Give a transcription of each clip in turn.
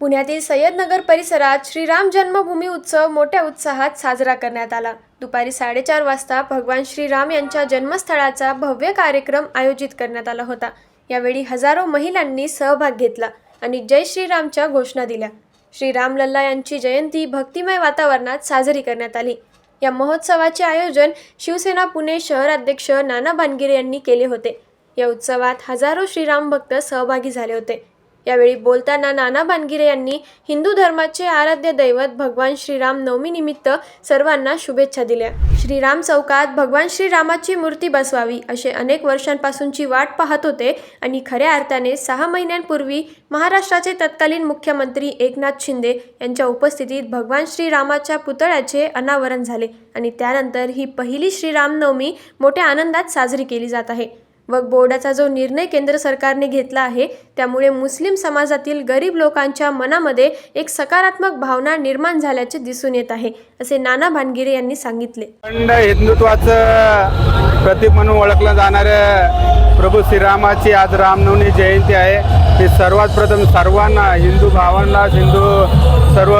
पुण्यातील सय्यदनगर परिसरात श्रीराम जन्मभूमी उत्सव मोठ्या उत्साहात साजरा करण्यात आला. दुपारी साडेचार वाजता भगवान श्रीराम यांच्या जन्मस्थळाचा भव्य कार्यक्रम आयोजित करण्यात आला होता. यावेळी हजारो महिलांनी सहभाग घेतला आणि जय श्रीरामच्या घोषणा दिल्या. श्रीराम लल्ला यांची जयंती भक्तिमय वातावरणात साजरी करण्यात आली. या महोत्सवाचे आयोजन शिवसेना पुणे शहराध्यक्ष नाना बानगिरे यांनी केले होते. या उत्सवात हजारो श्रीराम भक्त सहभागी झाले होते. यावेळी बोलताना नाना बानगिरे यांनी हिंदू धर्माचे आराध्य दैवत भगवान श्रीराम नवमीनिमित्त सर्वांना शुभेच्छा दिल्या. श्रीराम चौकात भगवान श्रीरामाची मूर्ती बसवावी असे अनेक वर्षांपासूनची वाट पाहत होते आणि खऱ्या अर्थाने सहा महिन्यांपूर्वी महाराष्ट्राचे तत्कालीन मुख्यमंत्री एकनाथ शिंदे यांच्या उपस्थितीत भगवान श्रीरामाच्या पुतळ्याचे अनावरण झाले आणि त्यानंतर ही पहिली श्रीरामनवमी मोठ्या आनंदात साजरी केली जात आहे. वक्फ बोर्डाचा जो निर्णय केंद्र सरकारने घेतला आहे त्यामुळे मुस्लिम समाजातील गरीब लोकांच्या मनामध्ये एक सकारात्मक भावना निर्माण झाल्याचे दिसून येत आहे असे नाना भानगिरे यांनी सांगितले. हिंदुत्वाचं प्रतीक म्हणून ओळखलं जाणाऱ्या प्रभू श्रीरामाची आज रामनवमी जयंती आहे. ती सर्वात प्रथम सर्वांना हिंदू भावांना हिंदू सर्व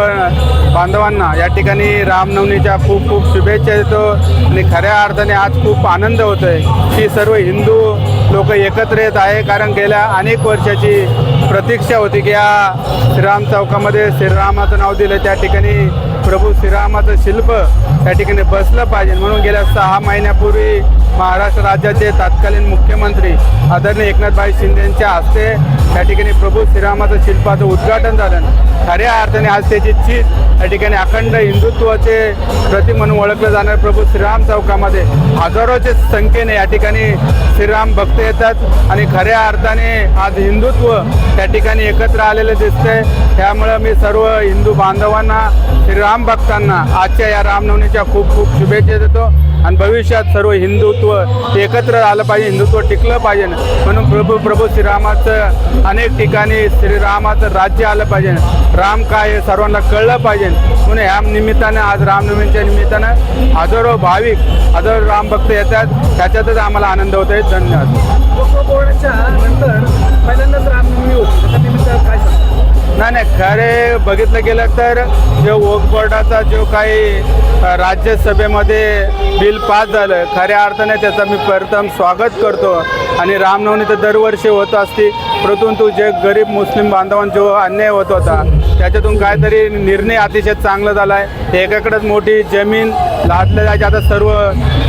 बांधवांना या ठिकाणी रामनवमीच्या खूप खूप शुभेच्छा देतो. आणि खऱ्या अर्थाने आज खूप आनंद होतो आहे की सर्व हिंदू लोक एकत्र येत आहे कारण गेल्या अनेक वर्षाची प्रतीक्षा होती की या श्रीराम चौकामध्ये श्रीरामाचं नाव दिलं. त्या ठिकाणी प्रभू श्रीरामाचं शिल्प त्या ठिकाणी बसलं पाहिजे. म्हणून गेल्या सहा महिन्यापूर्वी महाराष्ट्र राज्याचे तत्कालीन मुख्यमंत्री आदरणीय एकनाथभाई शिंदे यांच्या हस्ते त्या ठिकाणी प्रभू श्रीरामाचं शिल्पाचं उद्घाटन झालं. खऱ्या अर्थाने आज त्याची चीज त्या ठिकाणी अखंड हिंदुत्वाचे प्रति म्हणून ओळखलं जाणार प्रभू श्रीराम चौकामध्ये. हजारोच्या संख्येने या ठिकाणी श्रीराम भक्त येतात आणि खऱ्या अर्थाने आज हिंदुत्व त्या ठिकाणी एकत्र आलेलं दिसतंय. त्यामुळं मी सर्व हिंदू बांधवांना श्रीराम भक्तांना आजच्या या रामनवमीच्या खूप खूप शुभेच्छा देतो. आणि भविष्यात सर्व हिंदुत्व एकत्र आलं पाहिजे हिंदुत्व टिकलं पाहिजे म्हणून प्रभू प्रभू श्रीरामाचं अनेक ठिकाणी श्रीरामाचं राज्य आलं पाहिजे राम काय हे सर्वांना कळलं पाहिजे म्हणून ह्या निमित्तानं आज रामनवमीच्या निमित्तानं हजारो भाविक हजारो रामभक्त येतात. त्याच्यातच आम्हाला आनंद होतो आहे. धन्यवाद. नंतर पहिल्यांदाच रामनवमी होती. नाही नाही खरे बघितलं गेलं तर जो वोक जो काही राज्यसभेमध्ये बिल पास झालं खऱ्या अर्थाने त्याचं मी प्रथम स्वागत करतो. आणि रामनवमी तर दरवर्षी होत असते. परंतु जे गरीब मुस्लिम बांधवांना जो अन्याय होत होता त्याच्यातून काहीतरी निर्णय अतिशय चांगला झाला आहे एकाकडेच मोठी जमीन लादल्या जायची. आता सर्व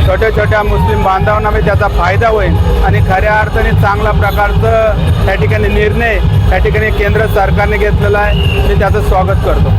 छोट्या छोट्या मुस्लिम बांधवांना त्याचा फायदा होईल. आणि खऱ्या अर्थाने चांगल्या प्रकारचं त्या ठिकाणी निर्णय त्या ठिकाणी केंद्र सरकारने घेतलेला आहे. मी त्याचं स्वागत करतो.